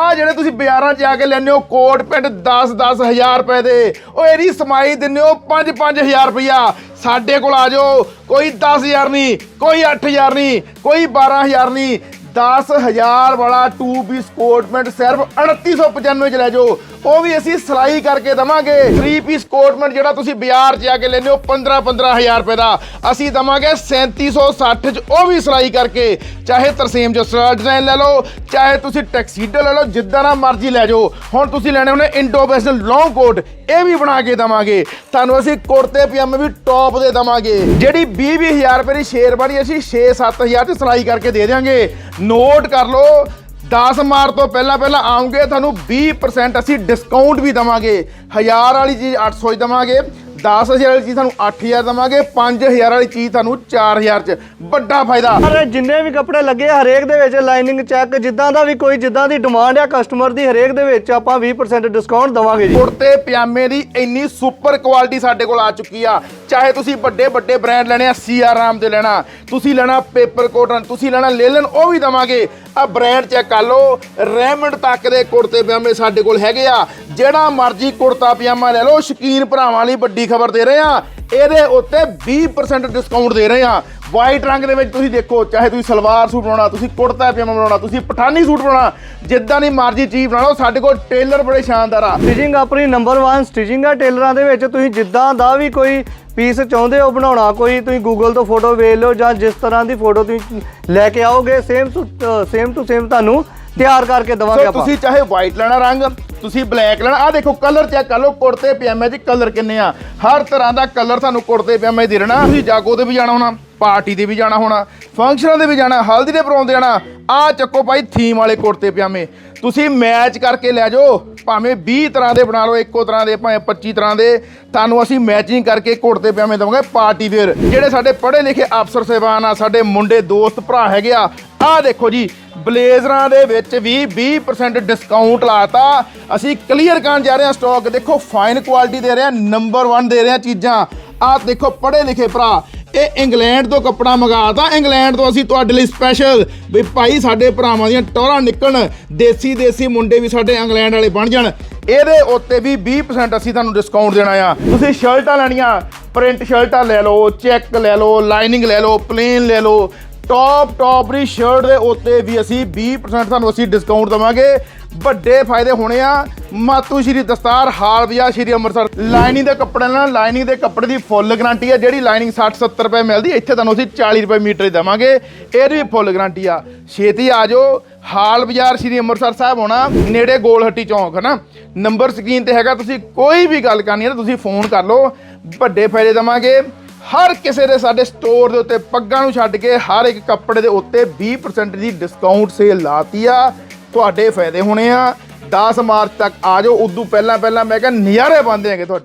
ਆ ਜਿਹੜੇ ਤੁਸੀਂ ਬਾਜ਼ਾਰਾਂ 'ਚ ਜਾ ਕੇ ਲੈਂਦੇ ਹੋ, ਕੋਟ ਪੈਂਟ 10 10 ਹਜ਼ਾਰ ਰੁਪਏ ਦੇ। ਉਹ ਇਹਦੀ ਸਮਾਈ ਦਿੰਦੇ ਹੋ 5 5000 ਰੁਪਇਆ ਸਾਡੇ ਕੋਲ ਆ ਜਾਓ, ਕੋਈ 10000 ਨਹੀਂ, ਕੋਈ 8000 ਨਹੀਂ, ਕੋਈ 12000 ਨਹੀਂ 10000 ਵਾਲਾ 2 ਪੀਸ ਕੋਟ ਪੈਂਟ ਸਿਰਫ 3895 ਚ ਲੈ ਜਾਓ। ਉਹ ਵੀ ਅਸੀਂ ਸਿਲਾਈ ਕਰਕੇ ਦਵਾਂਗੇ। 3 ਪੀਸ ਕੋਟਮੈਂਟ ਜਿਹੜਾ ਤੁਸੀਂ ਬਾਜ਼ਾਰ 'ਚ ਜਾ ਕੇ ਲੈਂਦੇ ਹੋ 15 15000 ਰੁਪਏ ਦਾ। ਅਸੀਂ ਦਵਾਂਗੇ 3760 ਚ ਉਹ ਵੀ ਸਿਲਾਈ ਕਰਕੇ। ਚਾਹੇ ਤਰਸੇਮ ਜੋ ਸਟਾਈਲ ਡਿਜ਼ਾਈਨ ਲੈ ਲਓ, ਚਾਹੇ ਤੁਸੀਂ ਟੈਕਸੀਡੋ ਲੈ ਲਓ, ਜਿੱਦਾਂ ਦਾ ਮਰਜ਼ੀ ਲੈ ਜਾਓ। ਹੁਣ ਤੁਸੀਂ ਲੈਣੇ ਉਹਨੇ ਇੰਡੋ ਵੈਸਟਰਨ ਲੌਂਗ ਕੋਟ ਇਹ ਵੀ ਬਣਾ ਕੇ ਦਵਾਂਗੇ। ਤੁਹਾਨੂੰ ਅਸੀਂ ਕੁੜਤੇ, ਪਜਾਮੇ ਵੀ ਟੌਪ ਦੇ ਦਵਾਂਗੇ। ਜਿਹੜੀ 20 20000 ਰੁਪਏ ਦੀ ਸ਼ੇਰਵਾਨੀ ਅਸੀਂ 6 7000 ਚ ਸਿਲਾਈ ਕਰਕੇ ਦੇ ਦਿਆਂਗੇ। ਨੋਟ ਕਰ ਲਓ 10 ਮਾਰ ਤੋਂ ਪਹਿਲਾਂ ਪਹਿਲਾਂ ਆਉਂਗੇ, ਤੁਹਾਨੂੰ 20% ਅਸੀਂ ਡਿਸਕਾਊਂਟ ਵੀ ਦਵਾਂਗੇ। 1000 ਵਾਲੀ ਚੀਜ਼ 800 ਚ ਦਵਾਂਗੇ। 10000 ਵਾਲੀ ਚੀਜ਼ ਤੁਹਾਨੂੰ 8000 ਦਵਾਂਗੇ 5000 ਵਾਲੀ ਚੀਜ਼ ਤੁਹਾਨੂੰ 4000 ਚ। ਵੱਡਾ ਫਾਇਦਾ। ਪਰ ਜਿੰਨੇ ਵੀ ਕੱਪੜੇ ਲੱਗੇ ਆ, ਹਰੇਕ ਦੇ ਵਿੱਚ ਲਾਈਨਿੰਗ ਚੈੱਕ ਜਿੱਦਾਂ ਦਾ ਵੀ ਕੋਈ ਜਿੱਦਾਂ ਦੀ ਡਿਮਾਂਡ ਆ ਕਸਟਮਰ ਦੀ ਹਰੇਕ ਦੇ ਵਿੱਚ ਆਪਾਂ 20% ਡਿਸਕਾਊਂਟ ਦਵਾਂਗੇ ਜੀ। ਕੁੜਤੇ ਪਜਾਮੇ ਦੀ ਇੰਨੀ ਸੁਪਰ ਕੁਆਲਿਟੀ ਸਾਡੇ ਕੋਲ ਆ ਚੁੱਕੀ ਆ। ਚਾਹੇ ਤੁਸੀਂ ਵੱਡੇ ਵੱਡੇ ਬ੍ਰਾਂਡ ਲੈਣੇ ਆ ਸੀਆਰ ਰਾਮ ਦੇ ਲੈਣਾ ਤੁਸੀਂ ਲੈਣਾ ਪੇਪਰ ਕੋਟਨ ਤੁਸੀਂ ਲੈਣਾ ਲੇਲਨ ਉਹ ਵੀ ਦਵਾਂਗੇ। ਆ ਬ੍ਰਾਂਡ ਚੈੱਕ ਕਰ ਲਓ, ਰੈਮੰਡ ਤੱਕ ਦੇ ਕੁੜਤੇ ਪਜਾਮੇ ਸਾਡੇ ਕੋਲ ਹੈਗੇ ਆ। ਜਿਹੜਾ ਮਰਜ਼ੀ ਕੁੜਤਾ ਪਜਾਮਾ ਲੈ ਲਓ, ਸ਼ਕੀਨ ਭਰਾਵਾਂ ਲਈ ਵੱਡੀ ਖਬਰ ਦੇ ਰਹੇ ਆ। ਇਹਦੇ ਉੱਤੇ 20% ਡਿਸਕਾਊਂਟ ਦੇ ਰਹੇ ਆ। ਵਾਈਟ ਰੰਗ ਦੇ ਵਿੱਚ ਤੁਸੀਂ ਦੇਖੋ, ਚਾਹੇ ਤੁਸੀਂ ਸਲਵਾਰ ਸੂਟ ਬਣਾਉਣਾ, ਤੁਸੀਂ ਕੁੜਤਾ ਪਜਾਮਾ ਬਣਾਉਣਾ, ਤੁਸੀਂ ਪਠਾਨੀ ਸੂਟ ਬਣਾਉਣਾ, ਜਿੱਦਾਂ ਦੀ ਮਰਜ਼ੀ ਚੀਜ਼ ਬਣਾ ਲਓ, ਸਾਡੇ ਕੋਲ ਟੇਲਰ ਬੜੇ ਸ਼ਾਨਦਾਰ ਆ। ਸਟਿਚਿੰਗ ਆਪਣੀ ਨੰਬਰ 1 ਸਟਿਚਿੰਗ ਆ ਟੇਲਰਾਂ ਦੇ ਵਿੱਚ, ਤੁਸੀਂ ਜਿੱਦਾਂ ਦਾ ਵੀ ਕੋਈ ਪੀਸ ਚਾਹੁੰਦੇ ਹੋ ਬਣਾਉਣਾ? ਕੋਈ ਤੁਸੀਂ ਗੂਗਲ ਤੋਂ ਫੋਟੋ ਵੇਖ ਲਓ ਜਾਂ ਜਿਸ ਤਰ੍ਹਾਂ ਦੀ ਫੋਟੋ ਤੁਸੀਂ ਲੈ ਕੇ ਆਓਗੇ ਸੇਮ ਸੇਮ ਟੂ ਸੇਮ ਤੁਹਾਨੂੰ ਤਿਆਰ ਕਰਕੇ ਦਵਾਂਗੇ ਆਪਾਂ। ਤੁਸੀਂ ਚਾਹੇ ਵਾਈਟ ਲੈਣਾ ਰੰਗ ਤੁਸੀਂ ਬਲੈਕ ਲੈਣਾ। ਆ ਦੇਖੋ ਕਲਰ ਚੈੱਕ ਕਰ ਲਓ ਕੁੜਤੇ ਪਜਾਮੇ 'ਚ ਕਲਰ ਕਿੰਨੇ ਆ। ਹਰ ਤਰ੍ਹਾਂ ਦਾ ਕਲਰ ਤੁਹਾਨੂੰ ਕੁੜਤੇ ਪਜਾਮੇ ਦੇ ਦੇਣਾ ਤੁਸੀਂ ਜਾਗੋ ਤੇ ਵੀ ਜਾਣਾ ਹੋਣਾ। ਪਾਰਟੀ ਦੇ ਵੀ ਜਾਣਾ ਹੋਣਾ, ਫੰਕਸ਼ਨਾਂ ਦੇ ਵੀ ਜਾਣਾ, ਹਲਦੀ ਦੇ ਪ੍ਰੋਗਰਾਮ ਤੇ ਜਾਣਾ ਆ ਚੱਕੋ ਭਾਈ ਥੀਮ ਵਾਲੇ ਕੁੜਤੇ ਪਜਾਮੇ। ਤੁਸੀਂ ਮੈਚ ਕਰਕੇ ਲੈ ਜਾਓ, ਭਾਵੇਂ 20 ਤਰ੍ਹਾਂ ਦੇ ਬਣਾ ਲਓ, ਇੱਕੋ ਤਰ੍ਹਾਂ ਦੇ, ਭਾਵੇਂ 25 ਤਰ੍ਹਾਂ ਦੇ, ਤੁਹਾਨੂੰ ਅਸੀਂ ਮੈਚਿੰਗ ਕਰਕੇ ਕੁੜਤੇ ਪਜਾਮੇ ਦਵਾਂਗੇ ਪਾਰਟੀ ਵੇਅਰ ਜਿਹੜੇ ਸਾਡੇ ਪੜ੍ਹੇ ਲਿਖੇ ਅਫਸਰ ਸਹਿਬਾਨ ਆ, ਸਾਡੇ ਮੁੰਡੇ ਦੋਸਤ ਭਰਾ ਹੈਗੇ ਆ, ਆਹ ਦੇਖੋ ਜੀ, ਬਲੇਜ਼ਰਾਂ ਦੇ ਵਿੱਚ ਵੀ 20% ਡਿਸਕਾਊਂਟ ਲਾਤਾ। ਅਸੀਂ ਕਲੀਅਰ ਕਰਨ ਜਾ ਰਹੇ ਹਾਂ ਸਟਾਕ ਦੇਖੋ ਫਾਈਨ ਕੁਆਲਿਟੀ ਦੇ ਰਹੇ ਹਾਂ ਨੰਬਰ 1 ਦੇ ਰਹੇ ਹਾਂ ਚੀਜ਼ਾਂ। ਆਹ ਦੇਖੋ ਪੜ੍ਹੇ ਲਿਖੇ ਭਰਾ ਇਹ ਇੰਗਲੈਂਡ ਤੋਂ ਕੱਪੜਾ ਮੰਗਾਤਾ। ਇੰਗਲੈਂਡ ਤੋਂ ਅਸੀਂ ਤੁਹਾਡੇ ਲਈ ਸਪੈਸ਼ਲ ਵੀ ਭਾਈ ਸਾਡੇ ਭਰਾਵਾਂ ਦੀਆਂ ਟੋਰਾਂ ਨਿਕਲਣ। ਦੇਸੀ ਦੇਸੀ ਮੁੰਡੇ ਵੀ ਸਾਡੇ ਇੰਗਲੈਂਡ ਵਾਲੇ ਬਣ ਜਾਣ। ਇਹਦੇ ਉੱਤੇ ਵੀ 20% ਅਸੀਂ ਤੁਹਾਨੂੰ ਡਿਸਕਾਊਂਟ ਦੇਣਾ ਆ। ਤੁਸੀਂ ਸ਼ਰਟਾਂ ਲੈਣੀਆਂ ਪ੍ਰਿੰਟ ਸ਼ਰਟਾਂ ਲੈ ਲਓ, ਚੈੱਕ ਲੈ ਲਓ ਲਾਈਨਿੰਗ ਲੈ ਲਓ ਪਲੇਨ ਲੈ ਲਓ। ਟੌਪ ਟੌਪ ਦੀ ਸ਼ਰਟ ਦੇ ਉੱਤੇ ਵੀ ਅਸੀਂ 20% ਤੁਹਾਨੂੰ ਅਸੀਂ ਡਿਸਕਾਊਂਟ ਦਵਾਂਗੇ। ਵੱਡੇ ਫਾਇਦੇ ਹੋਣੇ ਆ। ਮਾਤੂ ਸ਼੍ਰੀ ਦਸਤਾਰ ਹਾਲ ਬਾਜ਼ਾਰ ਸ਼੍ਰੀ ਅੰਮ੍ਰਿਤਸਰ। ਲਾਈਨਿੰਗ ਦੇ ਕੱਪੜੇ ਨਾਲ ਲਾਈਨਿੰਗ ਦੇ ਕੱਪੜੇ ਦੀ ਫੁੱਲ ਗਾਰੰਟੀ ਆ। ਜਿਹੜੀ ਲਾਈਨਿੰਗ 60 70 ਰੁਪਏ ਮਿਲਦੀ, ਇੱਥੇ ਤੁਹਾਨੂੰ ਅਸੀਂ 40 ਰੁਪਏ ਮੀਟਰ ਹੀ ਦੇਵਾਂਗੇ। ਇਹਦੀ ਵੀ ਫੁੱਲ ਗਾਰੰਟੀ ਆ। ਛੇਤੀ ਆ ਜਾਓ। ਹਾਲ ਬਾਜ਼ਾਰ ਸ਼੍ਰੀ ਅੰਮ੍ਰਿਤਸਰ ਸਾਹਿਬ ਹੋਣਾ, ਨੇੜੇ ਗੋਲਹੱਟੀ ਚੌਂਕ ਹੈ ਨਾ ਨੰਬਰ ਸਕਰੀਨ ਤੇ ਹੈਗਾ, ਤੁਸੀਂ ਕੋਈ ਵੀ ਗੱਲ ਕਰਨੀ ਹੈ ਤਾਂ ਤੁਸੀਂ ਫੋਨ ਕਰ ਲਓ। ਵੱਡੇ ਫਾਇਦੇ ਦਵਾਂਗੇ। ਹਰ ਕਿਸੇ ਦੇ ਸਾਡੇ ਸਟੋਰ ਦੇ ਉੱਤੇ ਪੱਗਾਂ ਨੂੰ ਛੱਡ ਕੇ ਹਰ ਇੱਕ ਕੱਪੜੇ ਦੇ ਉੱਤੇ 20% ਦੀ ਡਿਸਕਾਊਂਟ ਸੇਲ ਲਾਤੀ ਆ। ਤੁਹਾਡੇ ਫਾਇਦੇ ਹੋਣੇ ਆ। 10 ਮਾਰਚ ਤੱਕ ਆ ਜਾਓ। ਉਦੋਂ ਪਹਿਲਾਂ ਪਹਿਲਾਂ ਮੈਂ ਕਿਹਾ ਨਜ਼ਾਰੇ ਬੰਦੇ ਹੈਗੇ ਤੁਹਾਡੇ।